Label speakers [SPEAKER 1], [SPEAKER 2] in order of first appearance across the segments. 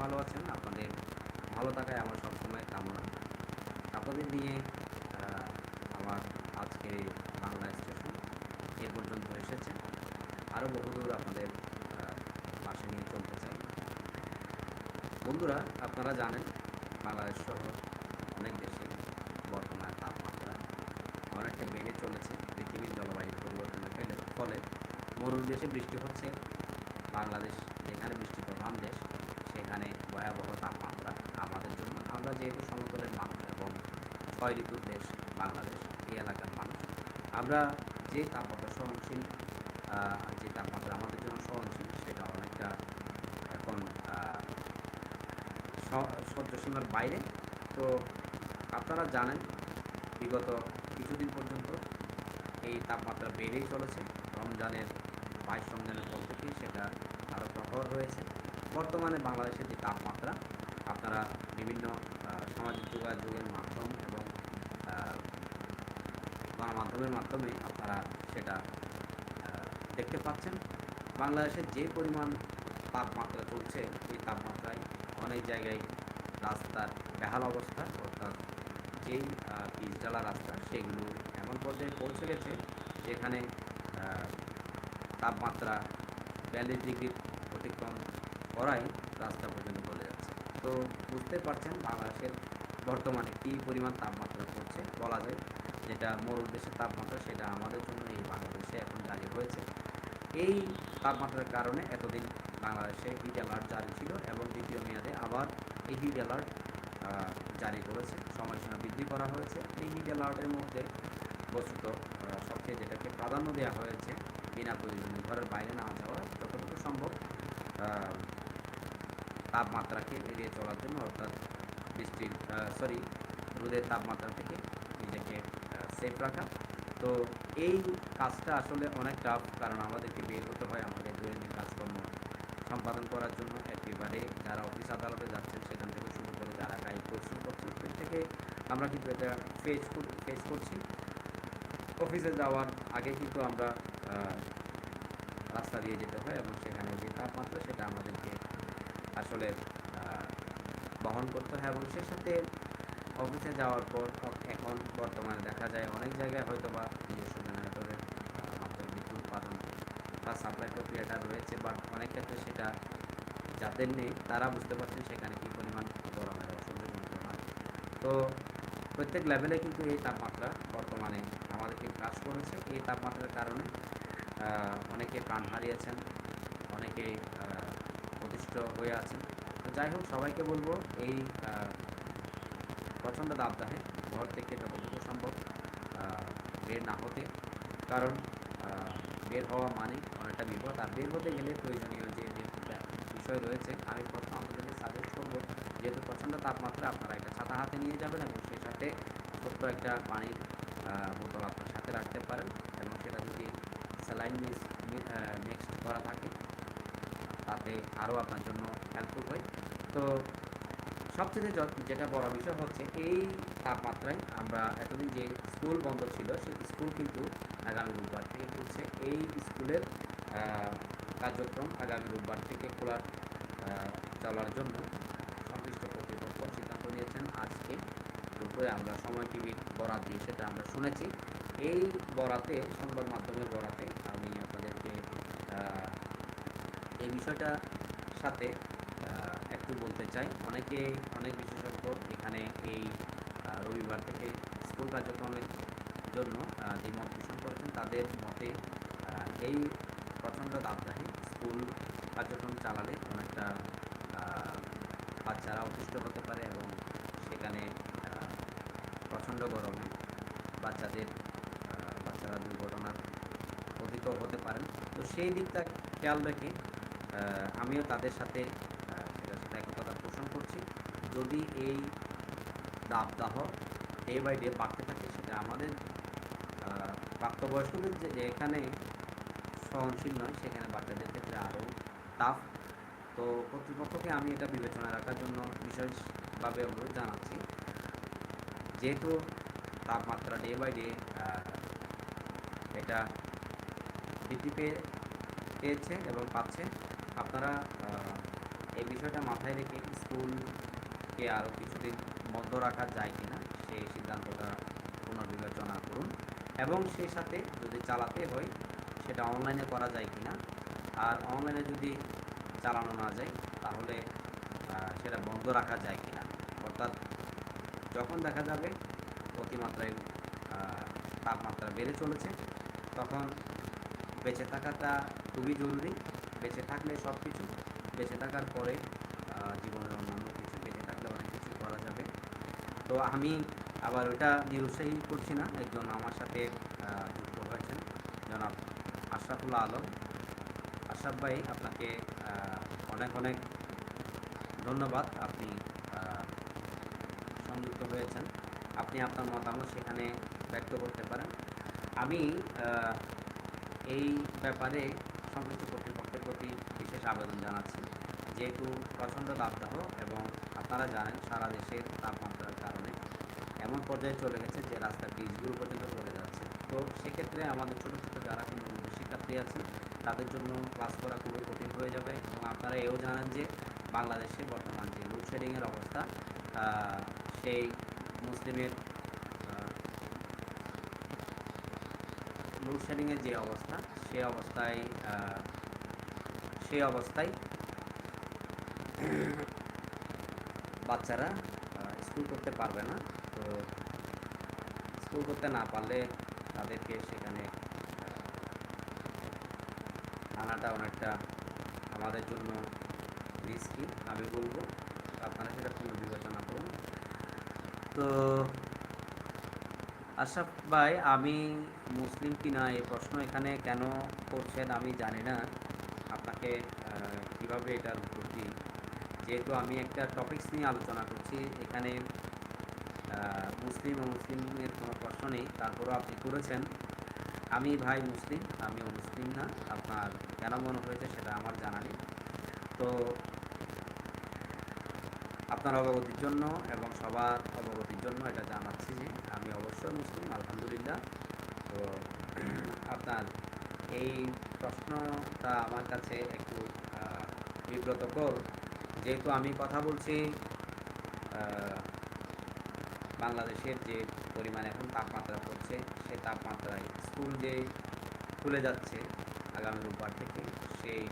[SPEAKER 1] ভালো আছেন, আপনাদের ভালো থাকায় আমার সবসময় কামনা। আপনাদের নিয়ে আমার আজকে বাংলা স্টেশন এ পর্যন্ত এসেছে। আরও বহুদূর আপনাদের পাশে নিয়ে চলতে চাই। বন্ধুরা, আপনারা জানেন, বাংলাদেশ সহ অনেক দেশে বর্তমানে তাপমাত্রা অনেকটা বেড়ে চলেছে। পৃথিবীর জলবায়ু পরিবর্তনের ফলে মরুর দেশে বৃষ্টি হচ্ছে। বাংলাদেশ যেখানে বৃষ্টি ভয়াবহ তাপমাত্রা আমাদের জন্য। আমরা যেহেতু সমতলের মানুষ এবং ছয় ঋতুর দেশ বাংলাদেশ, এই এলাকার মানুষ, আমরা যে তাপমাত্রা সহনশীল যে তাপমাত্রা আমাদের জন্য সহনশীল সেটা অনেকটা এখন সহ্যসীমার বাইরে। তো আপনারা জানেন, বিগত কিছুদিন পর্যন্ত এই তাপমাত্রা বেড়েই চলেছে। রমজানের বাইশ রমজানের পর থেকেই সেটা আরও প্রখর হয়েছে। বর্তমানে বাংলাদেশের যে তাপমাত্রা, আপনারা বিভিন্ন সামাজিক যোগাযোগের মাধ্যম এবং গণমাধ্যমের মাধ্যমে আপনারা সেটা দেখতে পাচ্ছেন। বাংলাদেশের যে পরিমাণ তাপমাত্রা চলছে, এই তাপমাত্রায় অনেক জায়গায় রাস্তার বেহাল অবস্থা, অর্থাৎ যেই পিচ ঢালা রাস্তা, সেগুলো এমন পর্যায়ে পৌঁছে গেছে, যেখানে তাপমাত্রা বিয়াল্লিশ ডিগ্রি অতিক্রম করাই রাস্তা পর্যন্ত চলে যাচ্ছে। তো বুঝতে পারছেন বাংলাদেশের বর্তমানে কী পরিমাণ তাপমাত্রা পড়ছে। বলা যায় যেটা মরুর দেশের তাপমাত্রা, সেটা আমাদের জন্য এই বাংলাদেশে এখন জারি হয়েছে। এই তাপমাত্রার কারণে এতদিন বাংলাদেশে হিট অ্যালার্ট জারি ছিল এবং দ্বিতীয় মেয়াদে আবার এই হিট অ্যালার্ট জারি করেছে সময়সীমা বৃদ্ধি করা হয়েছে। এই হিট অ্যালার্টের মধ্যে বস্তুত সবচেয়ে যেটাকে প্রাধান্য দেওয়া হয়েছে, বিনা প্রয়োজনে ঘরের বাইরে না যাওয়া যতটুকু সম্ভব তাপমাত্রাকে এড়িয়ে চলার জন্য অর্থাৎ বৃষ্টির সরি রোদের তাপমাত্রা থেকে নিজেকে সেফ রাখা। তো এই কাজটা আসলে অনেক টাফ কারণ আমাদেরকে বের হতে হয় আমাদের দৈনন্দিন কাজকর্ম সম্পাদন করার জন্য। একেবারে যারা অফিস আদালতে যাচ্ছেন, সেখান থেকে শুরু করে যারা কাজ পরিশ্রম করছেন থেকে আমরা কিন্তু এটা ফেস ফেস করছি। অফিসে যাওয়ার আগে কিন্তু আমরা রাস্তা দিয়ে যেতে হয় এবং সেখানে যে তাপমাত্রা, সেটা আমাদেরকে আসলে বহন করতে হয় এবং সে সাথে অফিসে যাওয়ার পর এখন বর্তমানে দেখা যায় অনেক জায়গায় হয়তো বা নিজস্ব জেনারেটরের মাধ্যমে বিদ্যুৎ উৎপাদন বা সাপ্লাই প্রক্রিয়াটা রয়েছে বাট অনেক ক্ষেত্রে সেটা যাদের নেই, তারা বুঝতে পারছেন সেখানে কী পরিমাণ গরমের অসহ্য যন্ত্রণা তো প্রত্যেক লেভেলে কিন্তু এই তাপমাত্রা বর্তমানে আমাদেরকে কাজ করেছে। এই তাপমাত্রার কারণে অনেকে প্রাণ হারিয়েছেন, অনেকে অতিষ্ঠ হয়ে আছেন তো যাই হোক, সবাইকে বলব এই প্রচণ্ড দাবদাহে ঘর থেকে যতটুকু সম্ভব বের না হতে। কারণ বের হওয়া মানে অনেকটা বিপদ। আর বের হতে গেলে প্রয়োজনীয় যে বিষয় রয়েছে আমি প্রথম আপনাদেরকে সাজেস্ট করব। যেহেতু প্রচণ্ড তাপমাত্রা, আপনারা একটা ছাতা হাতে নিয়ে যাবেন এবং সেই সাথে ছোট্ট একটা পানির বোতল আপনার সাথে রাখতে পারেন এবং সেটা যদি স্যালাইন মিক্স মিক্সড করা থাকে তাতে আরও আপনার জন্য হেল্পফুল হয়। তো সবচেয়ে যেটা বড় বিষয় হচ্ছে, এই তাপমাত্রায় আমরা এতদিন যে স্কুল বন্ধ ছিল, সেই স্কুল কিন্তু আগামী রোববার থেকে খুলছে। এই স্কুলের কার্যক্রম আগামী রোববার থেকে খোলার চলার জন্য সংশ্লিষ্ট কর্তৃপক্ষ সিদ্ধান্ত নিয়েছেন। আজকে দুপুরে আমরা সময় টিভির বরাত দিয়ে সেটা আমরা শুনেছি। এই বরাতে, সংবাদ মাধ্যমের বরাতে আমি আপনাদেরকে আহ, এই বিষয়টা সাথে একটু বলতে চাই। অনেকে অনেক বিশেষজ্ঞ এখানে এই রবিবার থেকে স্কুল কার্যক্রমের জন্য যে মত পোষণ করেছেন, তাদের মতে এই প্রচণ্ড দাবদাহে স্কুল কার্যক্রম চালালে অনেকটা বাচ্চারা অতিষ্ঠ হতে পারে এবং সেখানে প্রচণ্ড গরমে বাচ্চাদের বাচ্চারা দুর্ঘটনার পতিত হতে পারেন। তো সেই দিকটা খেয়াল রেখে আমিও তাদের সাথে সেটার সাথে একতা পোষণ করছি। যদি এই দাবদাহ ডে বাই ডে বাড়তে থাকে, সেটা আমাদের প্রাপ্তবয়স্কদের যে এখানে সহনশীল নয়, সেখানে বাচ্চাদের ক্ষেত্রে আরও টাফ তো কর্তৃপক্ষকে আমি এটা বিবেচনা রাখার জন্য বিশেষভাবে অনুরোধ জানাচ্ছি। যেহেতু তাপমাত্রা ডে বাই ডে এটা বৃদ্ধি পেয়ে, পেয়েছে এবং পাচ্ছে আপনারা এই বিষয়টা মাথায় রেখে স্কুলকে আরও কিছুদিন বন্ধ রাখা যায় কি না সেই সিদ্ধান্তটা পুনর্বিবেচনা করুন। এবং সেই সাথে যদি চালাতে হয়, সেটা অনলাইনে করা যায় কি না আর অনলাইনে যদি চালানো না যায়, তাহলে সেটা বন্ধ রাখা যায় কি না অর্থাৎ যখন দেখা যাবে অতিমাত্রায় তাপমাত্রা বেড়ে চলেছে, তখন বেঁচে থাকাটা খুবই জরুরি। বেঁচে থাকলে সব কিছু, বেঁচে থাকার পরে জীবনের অন্যান্য কিছু বেঁচে থাকলে অনেক কিছু করা যাবে। তো আমি আবার ওটা নিরুৎসাহী করছি না, একজন আমার সাথে যুক্ত হয়েছেন, জনাব আশরাফুল্লাহ আলম। আশরাফ ভাই, আপনাকে অনেক অনেক ধন্যবাদ, আপনি সংযুক্ত হয়েছেন। আপনি আপনার মতামত সেখানে ব্যক্ত করতে পারেন। আমি এই ব্যাপারে সংশ্লিষ্ট বিশেষ আবেদন জানাচ্ছি। যেহেতু প্রচণ্ড তাপদাহ এবং আপনারা জানেন সারা দেশের তাপমাত্রার কারণে এমন পর্যায়ে চলে গেছে যে রাস্তার ব্রিজগুলো পর্যন্ত চলে যাচ্ছে। তো সেক্ষেত্রে আমাদের ছোটো ছোটো যারা কিন্তু শিক্ষার্থী আছেন, তাদের জন্য ক্লাস করা খুবই কঠিন হয়ে যাবে এবং আপনারা এও জানেন যে বাংলাদেশে বর্তমান যে লোডশেডিংয়ের অবস্থা সেই মুসলিমের লোডশেডিংয়ের যে অবস্থা, সে অবস্থায় সেই অবস্থায় বাচ্চারা স্কুল করতে পারবে না। তো স্কুল করতে না পারলে তাদেরকে সেখানে আনাটা অনেকটা আমাদের জন্য রিস্কি আমি বলব। আপনারা সেটা পুনঃ বিবেচনা করুন। তো আশরাফ ভাই, আমি মুসলিম কিনা এই প্রশ্ন এখানে কেন করছেন আমি জানি না। আহ, কীভাবে এটার দিই যেহেতু আমি একটা টপিকস নিয়ে আলোচনা করছি এখানে মুসলিম ও মুসলিমের কোনো প্রশ্ন নেই তারপরেও আপনি করেছেন। আমি ভাই মুসলিম আমিও মুসলিম না আপনার কেন মনে হয়েছে সেটা আমার জানা নেই। তো আপনার অবগতির জন্য এবং সবার অবগতির জন্য এটা জানাচ্ছি যে আমি অবশ্যই মুসলিম আলহামদুলিল্লাহ। তো আপনার এই প্রশ্নটা আমার কাছে একটু বিব্রতকর। যেহেতু আমি কথা বলছি বাংলাদেশের যে পরিমাণ এখন তাপমাত্রা পড়ছে সেই তাপমাত্রায় স্কুল যে খুলে যাচ্ছে আগামী রোববার থেকে, সেই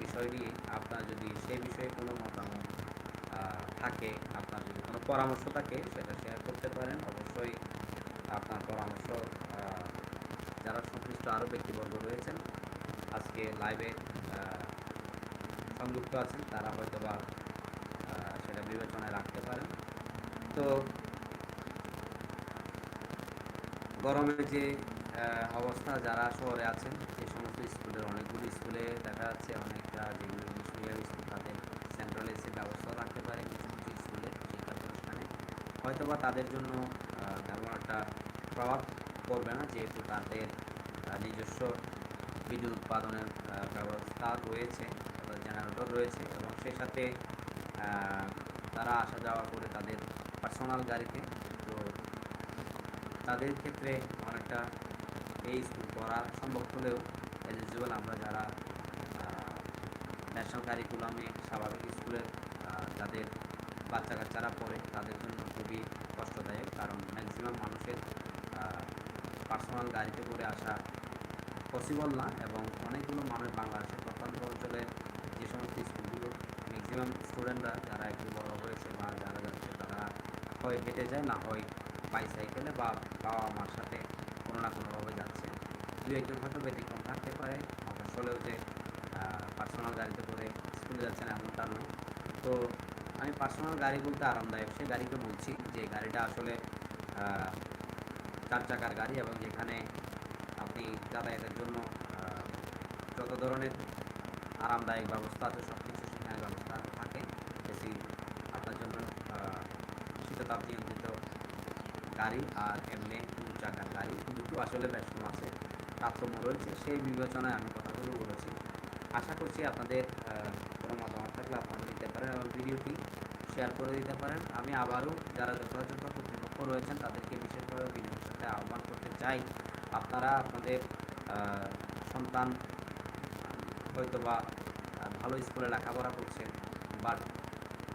[SPEAKER 1] বিষয় নিয়ে আপনার যদি সেই বিষয়ে কোনো মতামত থাকে, আপনার যদি কোনো পরামর্শ থাকে, সেটা শেয়ার করতে পারেন। অবশ্যই আপনার পরামর্শ আরও ব্যক্তিবর্গ রয়েছেন। আজকে লাইভে সংযুক্ত আছেন। তারা হয়তো বা সেটা বিবেচনায় রাখতে পারেন। তো গরমের যে অবস্থা, যারা শহরে আছেন, যে সমস্ত স্কুলের, অনেকগুলো স্কুলে দেখা যাচ্ছে অনেকটা যেগুলো ইংলিশ স্কুল, তাদের সেন্ট্রাল এসি ব্যবস্থা রাখতে পারে কিছু কিছু স্কুলে শিক্ষা প্রতিষ্ঠানে হয়তো বা তাদের জন্য তেমন একটা প্রভাব পড়বে না, যেহেতু তাদের নিজস্ব বিদ্যুৎ উৎপাদনের ব্যবস্থা রয়েছে জেনারেটর রয়েছে এবং সেই সাথে তারা আসা যাওয়া করে তাদের পার্সোনাল গাড়িতে। তো তাদের ক্ষেত্রে অনেকটা এই স্কুল করা সম্ভব হলেও এলিজিবল আমরা যারা ন্যাশনাল কারিকুলামে স্বাভাবিক স্কুলের যাদের বাচ্চা কাচ্চারা পড়ে, তাদের জন্য খুবই কষ্টদায়ক। কারণ ম্যাক্সিমাম মানুষের পার্সোনাল গাড়িতে করে আসা পসিবল না এবং অনেকগুলো মানুষ বাংলাদেশের প্রত্যন্ত অঞ্চলে যে সমস্ত স্কুলগুলো ম্যাক্সিমাম স্টুডেন্টরা যারা একটু বড় হয়েছে বা যারা যাচ্ছে তারা হয় হেঁটে যায় না হয় বাইসাইকেলে বা বাবা মার সাথে কোনো না কোনোভাবে যাচ্ছে। দু একজন হয়তো ব্যতিক্রম থাকতে পারে আসলেও যে পার্সোনাল গাড়িতে করে স্কুলে যাচ্ছেন এমনটা নয়। তো আমি পার্সোনাল গাড়ি বলতে আরামদায়ক, সে গাড়িকে বলছি যে গাড়িটা আসলে চার চাকার গাড়ি এবং যেখানে আপনি যাতায়াতের জন্য যত ধরনের আরামদায়ক ব্যবস্থা আছে সব কিছু সেখানে ব্যবস্থা থাকে। এসি আপনার জন্য শীততাপ নিয়ন্ত্রিত গাড়ি আর এমনি দু চাকার গাড়ি দুটো আসলে ব্যস্তম আছে, তারতম্য রয়েছে। সেই বিবেচনায় আমি কথাগুলো বলেছি। আশা করছি আপনাদের কোনো মতামত থাকলে আপনারা দিতে পারেন এবং ভিডিওটি শেয়ার করে দিতে পারেন। আমি আবারও যারা যথাযথ কর্তৃপক্ষ রয়েছেন, তাদেরকে বিশেষভাবে ভিডিওর সাথে আহ্বান করতে চাই। আপনারা আপনাদের সন্তান হয়তো বা ভালো স্কুলে লেখাপড়া করছে বাট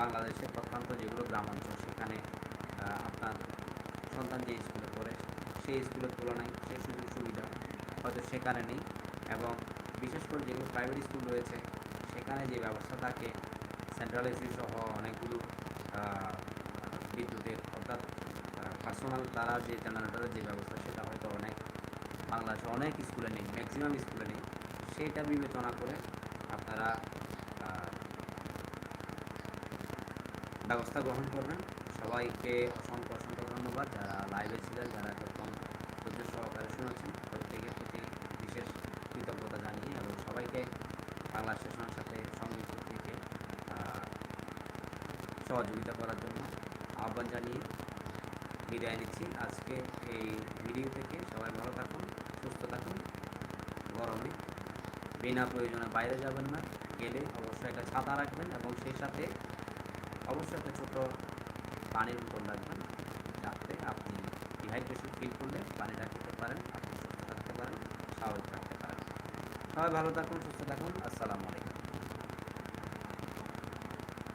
[SPEAKER 1] বাংলাদেশের প্রত্যন্ত যেগুলো গ্রামাঞ্চল সেখানে আপনার সন্তান যে স্কুলে পড়ে, সেই স্কুলের তুলনায় সেই সুযোগ সুবিধা হয়তো সেখানে নেই এবং বিশেষ করে যেগুলো প্রাইভেট স্কুল রয়েছে, সেখানে যে ব্যবস্থা থাকে সেন্ট্রাল এসি সহ অনেকগুলো বিদ্যুতের, অর্থাৎ পার্সোনাল তারা যে জেনারেটরের যে ব্যবস্থা বাংলাদেশে অনেক স্কুলে নেই ম্যাক্সিমাম স্কুলে নেই। সেইটা বিবেচনা করে আপনারা ব্যবস্থা গ্রহণ করবেন। সবাইকে অসংখ্য অসংখ্য ধন্যবাদ। যারা লাইভে ছিলেন, যারা এতক্ষণ ধৈর্য সহকারে শুনেছেন, প্রত্যেকের প্রতি বিশেষ কৃতজ্ঞতা জানিয়ে এবং সবাইকে বাংলা স্টেশনের সাথে সংযুক্ত থেকে সহযোগিতা করার জন্য আহ্বান জানিয়ে বিদায় নিচ্ছি। আজকে এই ভিডিও থেকে সবাই ভালো থাকুন সুস্থ থাকুন গরমে বিনা প্রয়োজনে বাইরে যাবেন না, গেলে অবশ্যই একটা ছাতা রাখবেন এবং সেই সাথে অবশ্যই একটা ছোটো পানির বোতল রাখবেন, যাতে আপনি ডিহাইড্রেশন ফিল করলে পানিটা খেতে পারেন, আপনি সুস্থ থাকতে পারেন, স্বাভাবিক থাকতে পারেন। সবাই ভালো থাকুন, সুস্থ থাকুন, আসসালামু আলাইকুম।